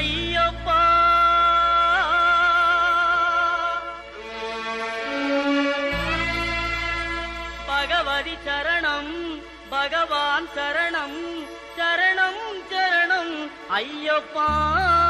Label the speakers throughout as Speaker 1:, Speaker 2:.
Speaker 1: ஐயப்பா. பகவதி சரணம் பகவான் சரணம் சரணம் சரணம் ஐயப்பா.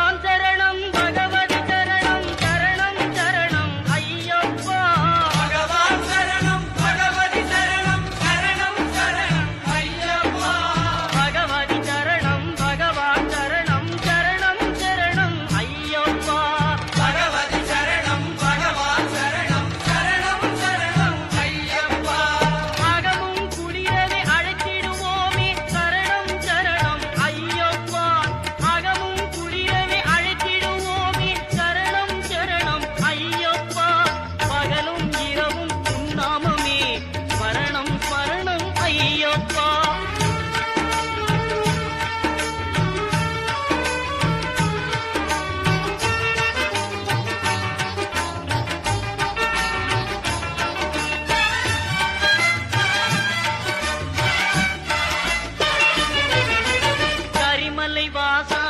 Speaker 1: श्रीनिवास